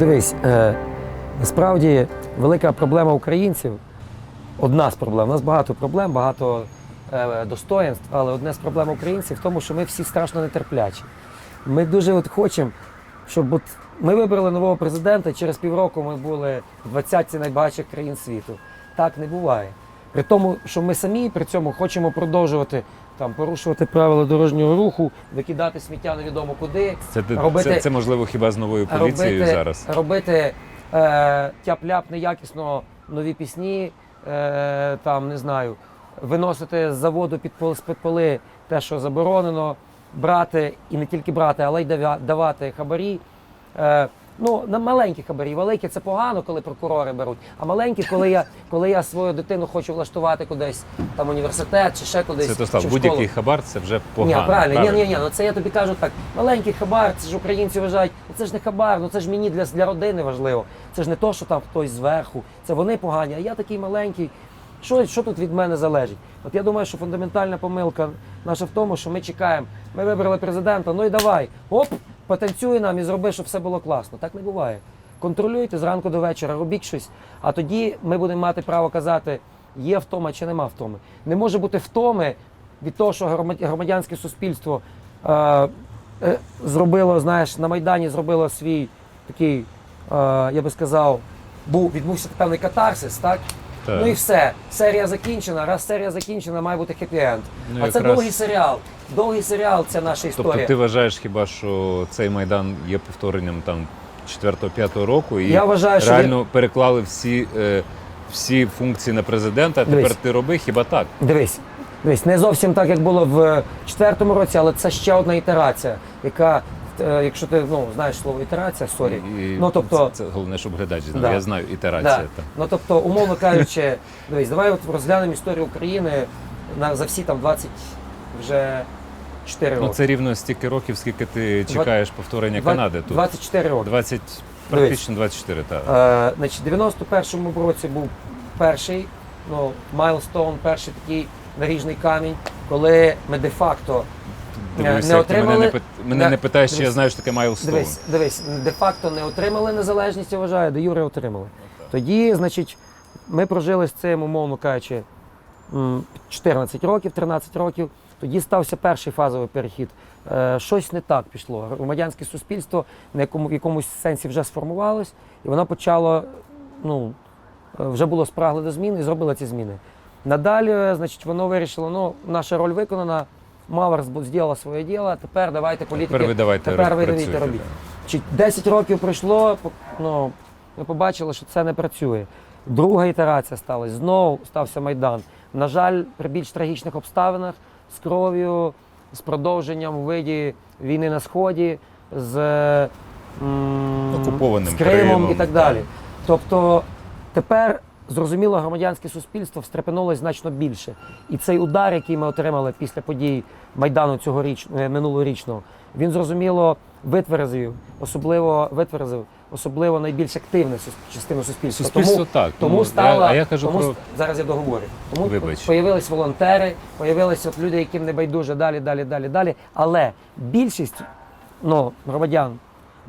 дивись, е, насправді велика проблема українців, одна з проблем. У нас багато проблем, багато е, достоїнств, але одна з проблем українців в тому, що ми всі страшно нетерплячі. Ми дуже от хочемо, щоб от ми вибрали нового президента, і через півроку ми були в 20 найбагатших країн світу. Так не буває. При тому, що ми самі при цьому хочемо продовжувати там порушувати правила дорожнього руху, викидати сміття невідомо куди, Це, робити це, це можливо хіба з новою поліцією робити, зараз. робити е, тяп-ляп неякісно нові пісні, е, там не знаю, виносити з заводу під з-під поли те, що заборонено, брати і не тільки брати, але й давати хабарі. Е, ну, на маленькі хабарі. Великі це погано, коли прокурори беруть. А маленькі, коли я, коли я свою дитину хочу влаштувати кудись, там університет чи ще кудись. Це то став будь-який хабар, це вже погано. Ні, правильно, ні, ні, ні, ну це я тобі кажу так. Маленький хабар, це ж українці вважають, «Ну, це ж не хабар, ну це ж мені для, для родини важливо. Це ж не то, що там хтось зверху, це вони погані, а я такий маленький. Що, що тут від мене залежить? От я думаю, що фундаментальна помилка наша в тому, що ми чекаємо. Ми вибрали президента, ну і давай, оп, потанцюй нам і зроби, щоб все було класно. Так не буває. Контролюйте зранку до вечора, робіть щось, а тоді ми будемо мати право казати, є втома чи нема втоми. Не може бути втоми від того, що громадянське суспільство е, е, зробило, знаєш, на Майдані зробило свій такий, е, я би сказав, був відбувся певний катарсис, так? Так. Ну і все. Серія закінчена. Раз серія закінчена, має бути хеппі-енд. Ну, а це довгий серіал. Довгий серіал це наша історія. Тобто ти вважаєш хіба, що цей майдан є повторенням там 4-5 року і Я вважаю, що реально переклали всі, е, всі функції на президента, а тепер Дивись. ти роби хіба так? Дивись, дивись, не зовсім так, як було в четвертому році, але це ще одна ітерація, яка, е, якщо ти ну, знаєш слово ітерація, сорі. І Ну тобто, це, це головне, щоб глядач знав. Да. Я знаю ітерація. да. та. ну тобто, умовно кажучи, дивись, давай от розглянемо історію України на за всі там 20 вже 4 роки. Ну це рівно стільки років, скільки ти чекаєш повторення Два- Канади тут. 24 роки. 20, практично 24, так. Е, значить, в 91-му році був перший, ну, майлстоун, перший такий наріжний камінь, коли ми де-факто Дивлюся, не як ти отримали. мене не, пит- мене не питаєш, чи я дивись. знаю, що таке майлстоун. Дивись, дивись, де-факто не отримали незалежність, я вважаю, де Юри отримали. Тоді, значить, ми прожили з цим, умовно кажучи, м, 14 років, 13 років. Тоді стався перший фазовий перехід. Е, Щось не так пішло. Громадянське суспільство на якому, в якомусь сенсі вже сформувалось, і воно почало, ну, е, вже було спрагле до змін і зробило ці зміни. Надалі, е, значить, воно вирішило, ну, наша роль виконана, Мавр зробила своє діло, тепер давайте політики. Тепер ви давайте тепер ви давайте робіть. Чи 10 років пройшло, ну, ми побачили, що це не працює. Друга ітерація сталася. Знову стався Майдан. На жаль, при більш трагічних обставинах з кров'ю, з продовженням у виді війни на Сході, з, м, Окупованим з Кримом, і так далі. Тобто тепер зрозуміло, громадянське суспільство встрепенулось значно більше. І цей удар, який ми отримали після подій Майдану цьогоріч, е, минулорічного, він зрозуміло витверзив, особливо витверзив, особливо найбільш активну сус- частину суспільства. Суспільство тому, так, Тому ну, стала, а я кажу тому про- зараз я договорю. Тому Вибач. появились волонтери, появилися от люди, яким не байдуже далі, далі, далі, далі. Але більшість ну, громадян.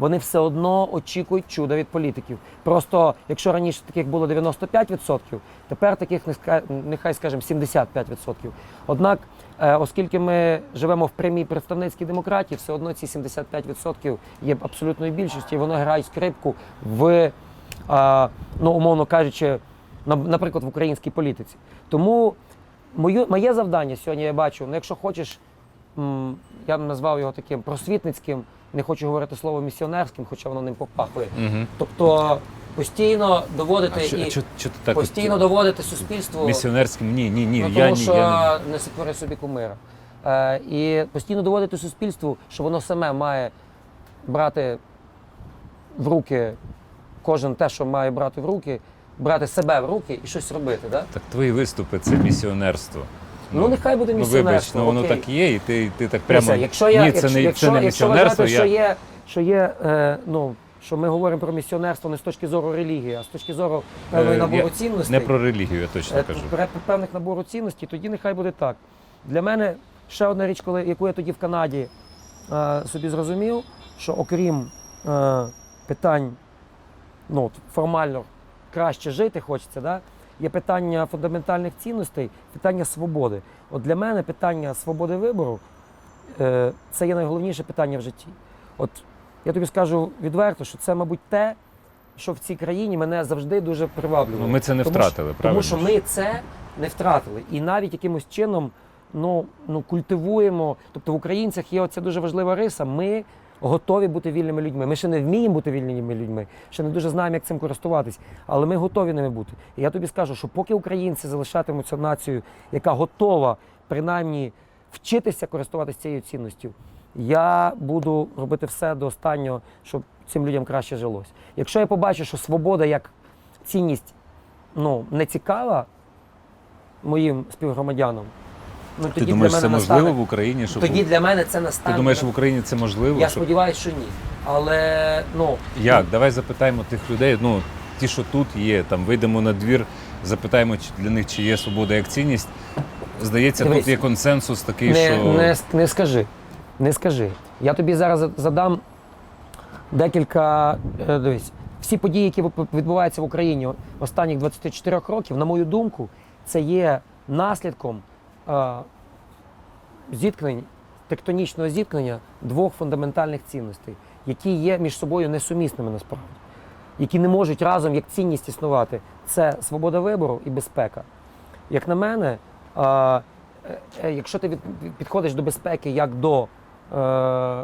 Вони все одно очікують чуда від політиків. Просто якщо раніше таких було 95%, тепер таких нехай, скажемо 75%. Однак, е, оскільки ми живемо в прямій представницькій демократії, все одно ці 75% є абсолютною більшістю, і вони грають скрипку в, е, ну умовно кажучи, на- наприклад, в українській політиці. Тому мою, моє завдання сьогодні я бачу, ну якщо хочеш я б назвав його таким просвітницьким, не хочу говорити слово місіонерським, хоча воно ним попахує. Мгм. Тобто постійно доводити А що, і що, що ти так постійно от, доводити суспільству, місіонерським? Ні, ні, ні. ну, я, тому ні, що я не... не сотвори собі кумира. Е, і постійно доводити суспільству, що воно саме має брати в руки кожен те, що має брати в руки, брати себе в руки і щось робити. Да? Так твої виступи це місіонерство. Ну, нехай буде Ну, вибач, місіонерство, ну воно окей. так є, і ти, ти так прямо. Дивися, якщо я, ні, це якщо, не, якщо, це не якщо місіонерство. вважати, Я... що є, що є е, ну, що ми говоримо про місіонерство не з точки зору релігії, а з точки зору певної Е, набору я цінностей. Не про релігію, я точно Е, кажу. пре- певних набору цінностей, тоді нехай буде так. Для мене ще одна річ, коли, яку я тоді в Канаді е, собі зрозумів, що окрім е, питань ну, от формально краще жити хочеться, да? Є питання фундаментальних цінностей, питання свободи. От для мене питання свободи вибору е, це є найголовніше питання в житті. От я тобі скажу відверто, що це, мабуть, те, що в цій країні мене завжди дуже приваблювало. Ну, ми це не Тому втратили, що, правильно Тому що ми це не втратили. І навіть якимось чином ну, ну, культивуємо. Тобто в українцях є оця дуже важлива риса. Ми готові бути вільними людьми. Ми ще не вміємо бути вільними людьми, ще не дуже знаємо, як цим користуватись, але ми готові ними бути. І я тобі скажу, що поки українці залишатимуться нацією, яка готова принаймні вчитися користуватися цією цінністю, я буду робити все до останнього, щоб цим людям краще жилось. Якщо я побачу, що свобода як цінність ну, не цікава моїм співгромадянам, ну Ти думаєш, для це мене можливо настане, в Україні? Щоб... тоді для мене це Ти думаєш, в Україні це можливо? Я щоб- сподіваюся, що ні. Але ну Як? Давай запитаємо тих людей, ну, ті, що тут є, там вийдемо на двір, запитаємо чи для них, чи є свобода як цінність. Здається, Дивись, тут є консенсус такий, не, що не, не скажи. Не скажи. Я тобі зараз задам декілька. е, Дивись, всі події, які відбуваються в Україні останніх 24 років, на мою думку, це є наслідком зіткнень, тектонічного зіткнення двох фундаментальних цінностей, які є між собою несумісними насправді, які не можуть разом як цінність існувати. Це свобода вибору і безпека. Як на мене, е, е, якщо ти підходиш до безпеки як до е,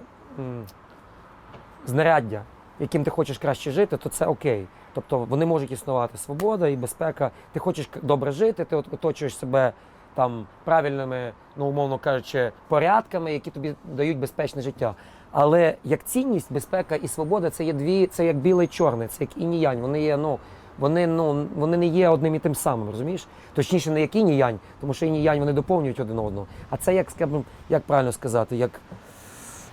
знаряддя, яким ти хочеш краще жити, то це окей. Тобто вони можуть існувати свобода і безпека. Ти хочеш добре жити, ти оточуєш себе там правильними, ну умовно кажучи, порядками, які тобі дають безпечне життя. Але як цінність, безпека і свобода це є дві, це як біле і чорне, це як і янь. Вони є, ну. Вони, ну, вони не є одним і тим самим, розумієш? Точніше, не як і янь, тому що і янь вони доповнюють один одного. А це як, скажімо, як правильно сказати, як,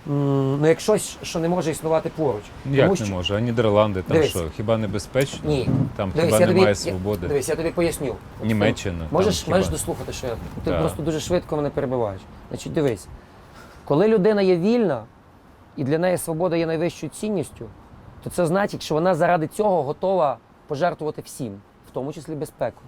ну, як щось, що не може існувати поруч. як Тому не що- може. А Нідерланди, там Дивись. що, хіба небезпечно? Ні. Там Дивись, хіба я тобі- немає я- свободи? Дивись, я тобі поясню. От Німеччина. ти Можеш, хіба- можеш дослухати, що я. Ти Так. просто дуже швидко мене перебиваєш. Значить, дивись, коли людина є вільна і для неї свобода є найвищою цінністю, то це значить, що вона заради цього готова пожертвувати всім, в тому числі безпекою.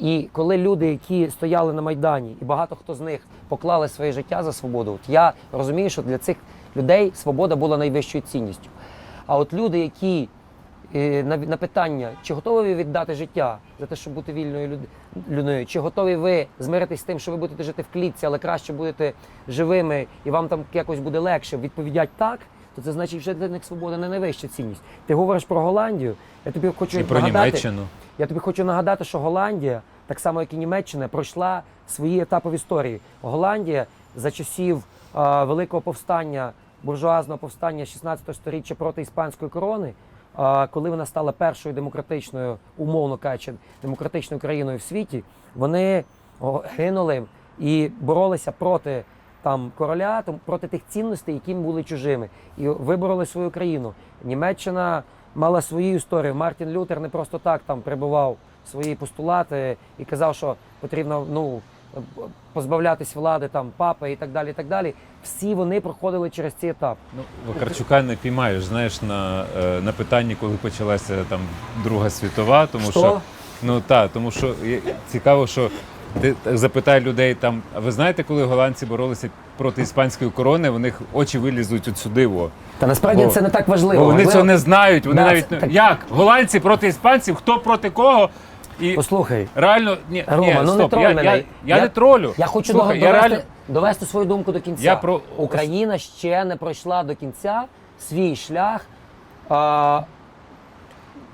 І коли люди, які стояли на Майдані, і багато хто з них поклали своє життя за свободу, от я розумію, що для цих людей свобода була найвищою цінністю. А от люди, які е, на, питання, чи готові ви віддати життя за те, щоб бути вільною люд- людиною, чи готові ви змиритись з тим, що ви будете жити в клітці, але краще будете живими і вам там якось буде легше, відповідять так, то це значить, вже для них свобода не найвища цінність. Ти говориш про Голландію, я тобі хочу І про нагадати, Німеччину. Я тобі хочу нагадати, що Голландія, так само як і Німеччина, пройшла свої етапи в історії. Голландія за часів а, великого повстання, буржуазного повстання 16 століття проти іспанської корони, коли вона стала першою демократичною, умовно кажучи, демократичною країною в світі, вони гинули і боролися проти там короля, проти тих цінностей, які були чужими, і вибороли свою країну. Німеччина мала свою історію. Мартін Лютер не просто так там прибував свої постулати і казав, що потрібно ну, позбавлятись влади там папи і так далі. і так далі. Всі вони проходили через ці етапи. Ну, Вакарчука не піймаєш, знаєш, на, е, на питанні, коли почалася там Друга світова, тому Що? що ну так, тому що цікаво, що ти запитай людей там, а ви знаєте, коли голландці боролися проти іспанської корони, у них очі вилізуть от сюди. Во. Та насправді Бо- це не так важливо. Бо вони Важливо- цього не знають. Вони Да, навіть це так. як голландці проти іспанців, хто проти кого? І Послухай, реально ні, Рома, ні, ну не стоп, троль я, мене. я, я, не тролю. Я хочу Слухай, довести, я реально довести свою думку до кінця. Я про- Україна ще не пройшла до кінця свій шлях а,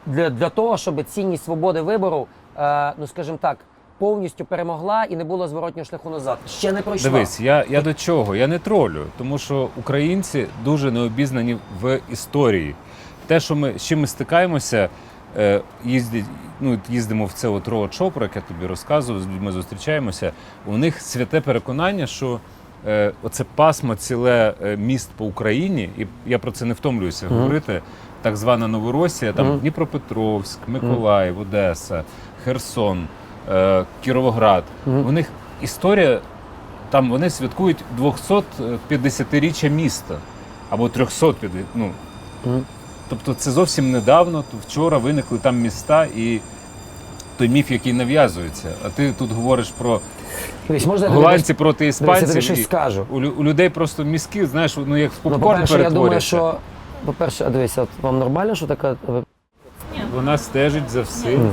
для, для того, щоб цінність свободи вибору, а, ну скажімо так, повністю перемогла і не було зворотнього шляху назад. Ще не пройшла. Дивись, я, я до чого? Я не тролю, тому що українці дуже не обізнані в історії. Те, що ми з чим ми стикаємося, е, їздять, ну, їздимо в це от роад шоу, про яке я тобі розказував, з людьми зустрічаємося. У них святе переконання, що е, оце пасмо ціле е, міст по Україні, і я про це не втомлююся говорити. Так звана Новоросія, там Мгм. Дніпропетровськ, Миколаїв, Одеса, Херсон, е, Кіровоград. Мгм. У них історія там вони святкують 250-річчя міста або 350, ну, Мгм. Тобто це зовсім недавно, то вчора виникли там міста і той міф, який нав'язується. А ти тут говориш про Дивись, можна я тобі голландці проти дивись, я тобі іспанців. щось і скажу. у, лю- у людей просто мізки, знаєш, ну як в Ну, попкорн по-перше, я думаю, що. По-перше, а дивися, от вам нормально, що така. ви- Вона стежить за всім.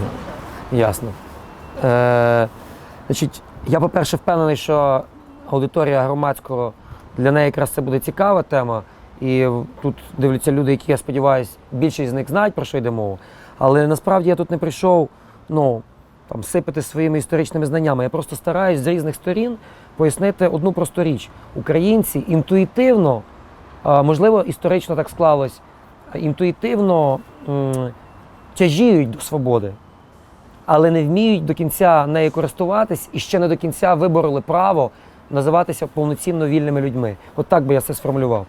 Ясно. Е, значить, я, по-перше, впевнений, що аудиторія громадського для неї якраз це буде цікава тема. І тут дивляться люди, які, я сподіваюся, більшість з них знають, про що йде мова. Але насправді я тут не прийшов ну, там, сипати своїми історичними знаннями. Я просто стараюсь з різних сторін пояснити одну просту річ. Українці інтуїтивно, можливо, історично так склалось, інтуїтивно тяжіють до свободи але не вміють до кінця нею користуватись і ще не до кінця вибороли право називатися повноцінно вільними людьми. От так би я це сформулював.